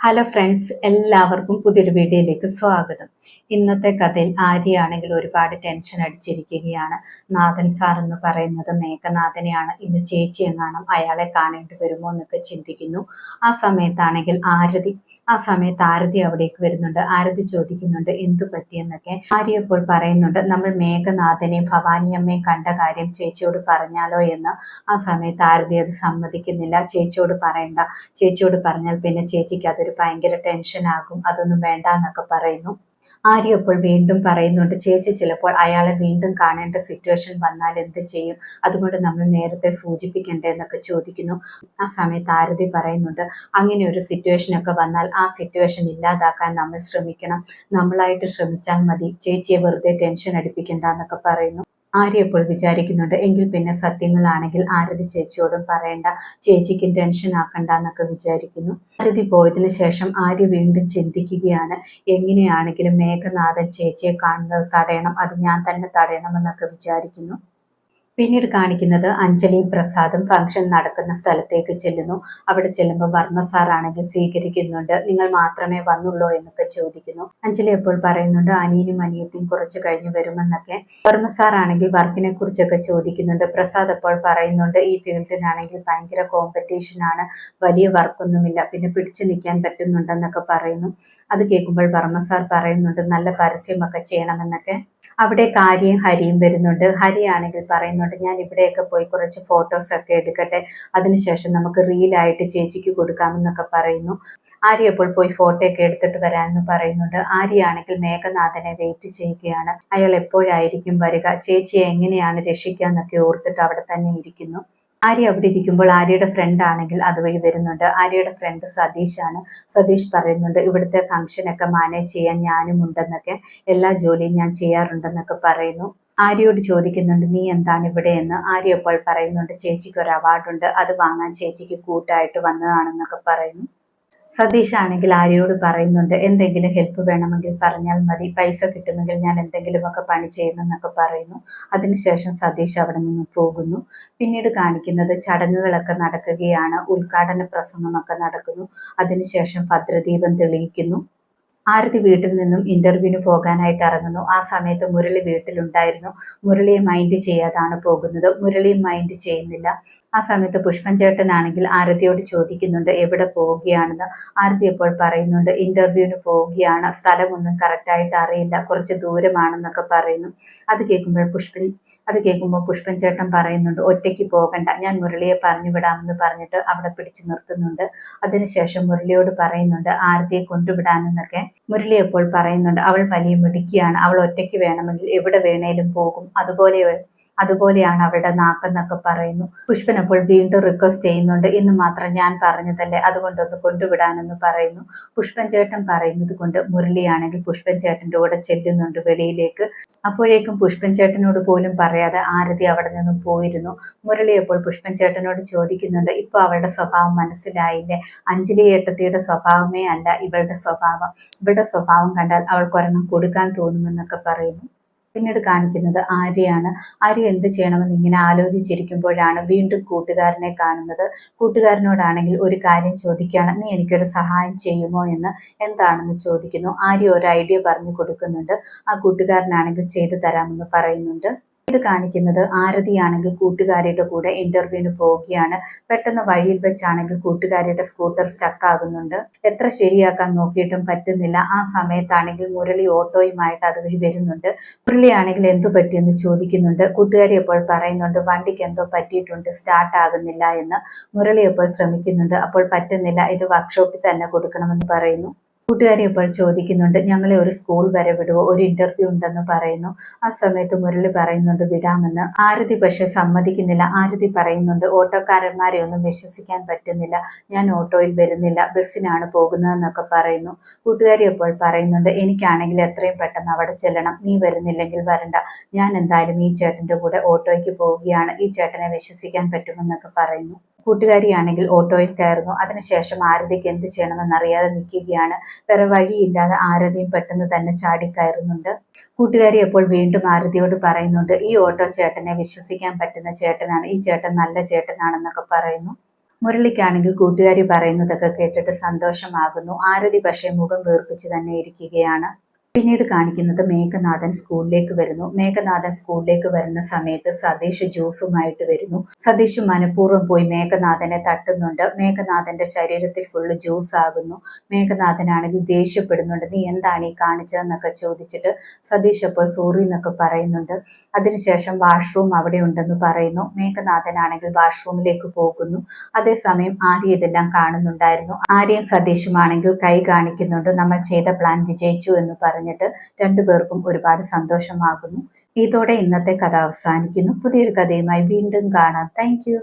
Hello friends എല്ലാവർക്കും പുതിയൊരു വീഡിയോയിലേക്ക് സ്വാഗതം. ഇന്നത്തെ കഥയിൽ ആര്യയാണെങ്കിൽ ഒരുപാട് ടെൻഷൻ അടിച്ചിരിക്കുകയാണ്. നാഥൻ സാർ എന്ന് പറയുന്നത് മേഘനാഥനെയാണ്. ഇന്ന് ചേച്ചി എങ്ങാണം അയാളെ കാണേണ്ടി വരുമോ എന്നൊക്കെ ചിന്തിക്കുന്നു. ആ സമയത്താണെങ്കിൽ ആരതി ആ സമയത്ത് ആരതി അവിടേക്ക് വരുന്നുണ്ട്. ആരതി ചോദിക്കുന്നുണ്ട് എന്തു പറ്റിയെന്നൊക്കെ ആര്യ ഇപ്പോൾ പറയുന്നുണ്ട് നമ്മൾ മേഘനാഥനെയും ഭവാനിയമ്മയും കണ്ട കാര്യം ചേച്ചിയോട് പറഞ്ഞാലോ എന്ന്. ആ സമയത്ത് ആരതി അത് സമ്മതിക്കുന്നില്ല. ചേച്ചിയോട് പറയണ്ട. ചേച്ചിയോട് പറഞ്ഞാൽ പിന്നെ ചേച്ചിക്ക് അതൊരു ഭയങ്കര ടെൻഷൻ ആകും അതൊന്നും വേണ്ട എന്നൊക്കെ പറയുന്നു. ആര്യ അപ്പോൾ വീണ്ടും പറയുന്നുണ്ട് ചേച്ചി ചിലപ്പോൾ അയാളെ വീണ്ടും കാണേണ്ട സിറ്റുവേഷൻ വന്നാൽ എന്ത് ചെയ്യും? അതുകൊണ്ട് നമ്മൾ നേരത്തെ സൂചിപ്പിക്കണ്ടേ എന്നൊക്കെ ചോദിക്കുന്നു. ആ സമയത്ത് ആരതി പറയുന്നുണ്ട് അങ്ങനെ ഒരു സിറ്റുവേഷൻ ഒക്കെ വന്നാൽ ആ സിറ്റുവേഷൻ ഇല്ലാതാക്കാൻ നമ്മൾ ശ്രമിക്കണം. നമ്മളായിട്ട് ശ്രമിച്ചാൽ മതി. ചേച്ചിയെ വെറുതെ ടെൻഷൻ അടിപ്പിക്കണ്ട എന്നൊക്കെ പറയുന്നു. ആര്യ ഇപ്പോൾ വിചാരിക്കുന്നുണ്ട് എങ്കിൽ പിന്നെ സത്യങ്ങളാണെങ്കിൽ ആരതി ചേച്ചിയോടും പറയണ്ട ചേച്ചിക്ക് ടെൻഷൻ ആക്കണ്ട എന്നൊക്കെ വിചാരിക്കുന്നു. ആരതി പോയതിനു ശേഷം ആര്യ വീണ്ടും ചിന്തിക്കുകയാണ് എങ്ങനെയാണെങ്കിലും മേഘനാഥൻ ചേച്ചിയെ കാണുന്നത് തടയണം അത് ഞാൻ തന്നെ തടയണമെന്നൊക്കെ വിചാരിക്കുന്നു. പിന്നീട് കാണിക്കുന്നത് അഞ്ജലി പ്രസാദും ഫംഗ്ഷൻ നടക്കുന്ന സ്ഥലത്തേക്ക് ചെല്ലുന്നു. അവിടെ ചെല്ലുമ്പോൾ വർമ്മ സാർ ആണെങ്കിൽ സ്വീകരിക്കുന്നുണ്ട്. നിങ്ങൾ മാത്രമേ വന്നുള്ളൂ എന്നൊക്കെ ചോദിക്കുന്നു. അഞ്ജലി അപ്പോൾ പറയുന്നുണ്ട് അനിയനും അനിയത്തിയും കുറച്ച് കഴിഞ്ഞ് വരുമെന്നൊക്കെ. വർമ്മ സാർ ആണെങ്കിൽ വർക്കിനെ കുറിച്ചൊക്കെ ചോദിക്കുന്നുണ്ട്. പ്രസാദ് അപ്പോൾ പറയുന്നുണ്ട് ഈ ഫീൽഡിനാണെങ്കിൽ ഭയങ്കര കോമ്പറ്റീഷൻ ആണ്. വലിയ വർക്കൊന്നുമില്ല. പിന്നെ പിടിച്ചു നിൽക്കാൻ പറ്റുന്നുണ്ടെന്നൊക്കെ പറയുന്നു. അത് കേൾക്കുമ്പോൾ വർമ്മ സാർ പറയുന്നുണ്ട് നല്ല പരസ്യമൊക്കെ ചെയ്യണമെന്നൊക്കെ. അവിടെ കാര്യം ഹരിയും വരുന്നുണ്ട്. ഹരിയാണെങ്കിൽ പറയുന്നുണ്ട് ഞാൻ ഇവിടെയൊക്കെ പോയി കുറച്ച് ഫോട്ടോസ് ഒക്കെ എടുക്കട്ടെ. അതിനുശേഷം നമുക്ക് റീലായിട്ട് ചേച്ചിക്ക് കൊടുക്കാമെന്നൊക്കെ പറയുന്നു. ആര്യ അപ്പോൾ പോയി ഫോട്ടോ ഒക്കെ എടുത്തിട്ട് വരാമെന്ന് പറയുന്നുണ്ട്. ആര്യാണെങ്കിൽ മേഘനാഥനെ വെയിറ്റ് ചെയ്യുകയാണ്. അയാൾ എപ്പോഴായിരിക്കും വരിക? ചേച്ചിയെ എങ്ങനെയാണ് രക്ഷിക്കുക എന്നൊക്കെ ഓർത്തിട്ട് അവിടെ തന്നെ ഇരിക്കുന്നു. ആര്യ അവിടെ ഇരിക്കുമ്പോൾ ആര്യയുടെ ഫ്രണ്ട് ആണെങ്കിൽ അതുവഴി വരുന്നുണ്ട്. ആര്യയുടെ ഫ്രണ്ട് സതീഷ് ആണ്. സതീഷ് പറയുന്നുണ്ട് ഇവിടുത്തെ ഫംഗ്ഷനൊക്കെ മാനേജ് ചെയ്യാൻ ഞാനും ഉണ്ടെന്നൊക്കെ. എല്ലാ ജോലിയും ഞാൻ ചെയ്യാറുണ്ടെന്നൊക്കെ പറയുന്നു. ആര്യയോട് ചോദിക്കുന്നുണ്ട് നീ എന്താണ് ഇവിടെ? എന്ന് ആര്യ ഇപ്പോൾ പറയുന്നുണ്ട് ചേച്ചിക്ക് ഒരു അവാർഡുണ്ട് അത് വാങ്ങാൻ ചേച്ചിക്ക് കൂട്ടായിട്ട് വന്നതാണെന്നൊക്കെ പറയുന്നു. സതീഷ് ആണെങ്കിൽ ആര്യയോട് പറയുന്നുണ്ട് എന്തെങ്കിലും ഹെൽപ്പ് വേണമെങ്കിൽ പറഞ്ഞാൽ മതി. പൈസ കിട്ടുമെങ്കിൽ ഞാൻ എന്തെങ്കിലുമൊക്കെ പണി ചെയ്യുമെന്നൊക്കെ പറയുന്നു. അതിനുശേഷം സതീഷ് അവിടെ നിന്ന് പോകുന്നു. പിന്നീട് കാണിക്കുന്നത് ചടങ്ങുകളൊക്കെ നടക്കുകയാണ്. ഉദ്ഘാടന പ്രസംഗമൊക്കെ നടക്കുന്നു. അതിനുശേഷം ഭദ്രദീപം തെളിയിക്കുന്നു. ആരതി വീട്ടിൽ നിന്നും ഇന്റർവ്യൂവിന് പോകാനായിട്ട് ഇറങ്ങുന്നു. ആ സമയത്ത് മുരളി വീട്ടിലുണ്ടായിരുന്നു. മുരളിയെ മൈൻഡ് ചെയ്യാതാണ് പോകുന്നത്. മുരളിയും മൈൻഡ് ചെയ്യുന്നില്ല. ആ സമയത്ത് പുഷ്പൻ ചേട്ടനാണെങ്കിൽ ആരതിയോട് ചോദിക്കുന്നുണ്ട് എവിടെ പോവുകയാണെന്ന്? ആരതി അപ്പോൾ പറയുന്നുണ്ട് ഇന്റർവ്യൂവിന് പോവുകയാണ്. സ്ഥലമൊന്നും കറക്റ്റായിട്ട് അറിയില്ല. കുറച്ച് ദൂരമാണെന്നൊക്കെ പറയുന്നു. അത് കേൾക്കുമ്പോൾ പുഷ്പൻ അത് കേൾക്കുമ്പോൾ പുഷ്പൻ ചേട്ടൻ പറയുന്നുണ്ട് ഒറ്റയ്ക്ക് പോകണ്ട. ഞാൻ മുരളിയെ പറഞ്ഞു വിടാമെന്ന് പറഞ്ഞിട്ട് അവിടെ പിടിച്ചു നിർത്തുന്നുണ്ട്. അതിനുശേഷം മുരളിയോട് പറയുന്നുണ്ട് ആരതിയെ കൊണ്ടുവിടാനെന്നൊക്കെ. മുരളി അപ്പോൾ പറയുന്നുണ്ട് അവൾ വലിയ മിടുക്കിയാണ് അവൾ ഒറ്റയ്ക്ക് വേണമെങ്കിൽ എവിടെ വേണേലും പോകും. അതുപോലെ അതുപോലെയാണ് അവരുടെ നാക്കെന്നൊക്കെ പറയുന്നു. പുഷ്പൻ അപ്പോൾ വീണ്ടും റിക്വസ്റ്റ് ചെയ്യുന്നുണ്ട്. ഇന്ന് മാത്രം ഞാൻ പറഞ്ഞതല്ലേ? അതുകൊണ്ടൊന്ന് കൊണ്ടുവിടാനെന്ന് പറയുന്നു. പുഷ്പൻ ചേട്ടൻ പറയുന്നത് കൊണ്ട് മുരളിയാണെങ്കിൽ പുഷ്പൻ ചേട്ടന്റെ കൂടെ ചെല്ലുന്നുണ്ട് വെളിയിലേക്ക്. അപ്പോഴേക്കും പുഷ്പൻ ചേട്ടനോട് പോലും പറയാതെ ആരതി അവിടെ നിന്നും പോയിരുന്നു. മുരളി അപ്പോൾ പുഷ്പൻ ചേട്ടനോട് ചോദിക്കുന്നുണ്ട് ഇപ്പൊ അവളുടെ സ്വഭാവം മനസ്സിലായില്ലേ? അഞ്ജലി ഏട്ടത്തിയുടെ സ്വഭാവമേ അല്ല ഇവളുടെ സ്വഭാവം. ഇവളുടെ സ്വഭാവം കണ്ടാൽ അവൾക്ക് ഒരെണ്ണം കൊടുക്കാൻ തോന്നുമെന്നൊക്കെ പറയുന്നു. പിന്നീട് കാണിക്കുന്നത് ആര്യയാണ്. ആര്യ എന്ത് ചെയ്യണമെന്ന് ഇങ്ങനെ ആലോചിച്ചിരിക്കുമ്പോഴാണ് വീണ്ടും കൂട്ടുകാരനെ കാണുന്നത്. കൂട്ടുകാരനോടാണെങ്കിൽ ഒരു കാര്യം ചോദിക്കുകയാണ് നീ എനിക്കൊരു സഹായം ചെയ്യുമോ എന്ന്? എന്താണെന്ന് ചോദിക്കുന്നു. ആര്യ ഒരു ഐഡിയ പറഞ്ഞു കൊടുക്കുന്നുണ്ട്. ആ കൂട്ടുകാരനാണെങ്കിൽ ചെയ്തു തരാമെന്ന് പറയുന്നുണ്ട്. ഇത് കാണിക്കുന്നത് ആരതിയാണെങ്കിൽ കൂട്ടുകാരിയുടെ കൂടെ ഇന്റർവ്യൂവിന് പോവുകയാണ്. പെട്ടെന്ന് വഴിയിൽ വെച്ചാണെങ്കിൽ കൂട്ടുകാരിയുടെ സ്കൂട്ടർ സ്റ്റക്ക് ആകുന്നുണ്ട്. എത്ര ശരിയാക്കാൻ നോക്കിയിട്ടും പറ്റുന്നില്ല. ആ സമയത്താണെങ്കിൽ മുരളി ഓട്ടോയുമായിട്ട് അതുവഴി വരുന്നുണ്ട്. മുരളി ആണെങ്കിൽ എന്തു പറ്റിയെന്ന് ചോദിക്കുന്നുണ്ട്. കൂട്ടുകാരി അപ്പോൾ പറയുന്നുണ്ട് വണ്ടിക്ക് എന്തോ പറ്റിയിട്ടുണ്ട്. സ്റ്റാർട്ട് ആകുന്നില്ല എന്ന്. മുരളി അപ്പോൾ ശ്രമിക്കുന്നുണ്ട്. അപ്പോൾ പറ്റുന്നില്ല. ഇത് വർക്ക്ഷോപ്പിൽ തന്നെ കൊടുക്കണമെന്ന് പറയുന്നു. കൂട്ടുകാരി ഇപ്പോൾ ചോദിക്കുന്നുണ്ട് ഞങ്ങളെ ഒരു സ്കൂൾ വരെ വിടുവോ? ഒരു ഇന്റർവ്യൂ ഉണ്ടെന്ന് പറയുന്നു. ആ സമയത്ത് മുരളി പറയുന്നുണ്ട് വിടാമെന്ന്. ആരതി പക്ഷെ സമ്മതിക്കുന്നില്ല. ആരതി പറയുന്നുണ്ട് ഓട്ടോക്കാരന്മാരെ ഒന്നും വിശ്വസിക്കാൻ പറ്റുന്നില്ല. ഞാൻ ഓട്ടോയിൽ വരുന്നില്ല. ബസ്സിനാണ് പോകുന്നതെന്നൊക്കെ പറയുന്നു. കൂട്ടുകാരി അപ്പോൾ പറയുന്നുണ്ട് എനിക്കാണെങ്കിൽ എത്രയും പെട്ടെന്ന് അവിടെ ചെല്ലണം. നീ വരുന്നില്ലെങ്കിൽ വരണ്ട. ഞാൻ എന്തായാലും ഈ ചേട്ടന്റെ കൂടെ ഓട്ടോയ്ക്ക് പോവുകയാണ്. ഈ ചേട്ടനെ വിശ്വസിക്കാൻ പറ്റുമെന്നൊക്കെ പറയുന്നു. കൂട്ടുകാരിയാണെങ്കിൽ ഓട്ടോയിൽ കയറുന്നു. അതിനുശേഷം ആരതിക്ക് എന്ത് ചെയ്യണമെന്ന് അറിയാതെ നിൽക്കുകയാണ്. വേറെ വഴിയില്ലാതെ ആരതിയും പെട്ടെന്ന് തന്നെ ചാടിക്കയറുന്നുണ്ട് കൂട്ടുകാരി അപ്പോൾ വീണ്ടും ആരതിയോട് പറയുന്നുണ്ട് ഈ ഓട്ടോ ചേട്ടനെ വിശ്വസിക്കാൻ പറ്റുന്ന ചേട്ടനാണ്. ഈ ചേട്ടൻ നല്ല ചേട്ടനാണെന്നൊക്കെ പറയുന്നു. മുരളിക്കാണെങ്കിൽ കൂട്ടുകാരി പറയുന്നതൊക്കെ കേട്ടിട്ട് സന്തോഷമാകുന്നു. ആരതി പക്ഷേ മുഖം വീർപ്പിച്ച് തന്നെ ഇരിക്കുകയാണ്. പിന്നീട് കാണിക്കുന്നത് മേഘനാഥൻ സ്കൂളിലേക്ക് വരുന്നു. മേഘനാഥൻ സ്കൂളിലേക്ക് വരുന്ന സമയത്ത് സതീഷ് ജ്യൂസുമായിട്ട് വരുന്നു. സതീഷ് മനഃപൂർവം പോയി മേഘനാഥനെ തട്ടുന്നുണ്ട്. മേഘനാഥന്റെ ശരീരത്തിൽ ഫുള്ള് ജ്യൂസ് ആകുന്നു. മേഘനാഥനാണെങ്കിൽ ദേഷ്യപ്പെടുന്നുണ്ട്. നീ എന്താണ് ഈ കാണിച്ചതെന്നൊക്കെ ചോദിച്ചിട്ട് സതീഷ് അപ്പോൾ സോറി എന്നൊക്കെ പറയുന്നുണ്ട്. അതിനുശേഷം വാഷ്റൂം അവിടെ ഉണ്ടെന്ന് പറയുന്നു. മേഘനാഥനാണെങ്കിൽ വാഷ്റൂമിലേക്ക് പോകുന്നു. അതേസമയം ആര്യ ഇതെല്ലാം കാണുന്നുണ്ടായിരുന്നു. ആര്യയും സതീഷുമാണെങ്കിൽ കൈ കാണിക്കുന്നുണ്ട്. നമ്മൾ ചെയ്ത പ്ലാൻ വിജയിച്ചു എന്ന് പറഞ്ഞിട്ട് രണ്ടുപേർക്കും ഒരുപാട് സന്തോഷമാകുന്നു. ഇതോടെ ഇന്നത്തെ കഥ അവസാനിക്കുന്നു. പുതിയൊരു കഥയുമായി വീണ്ടും കാണാം. താങ്ക്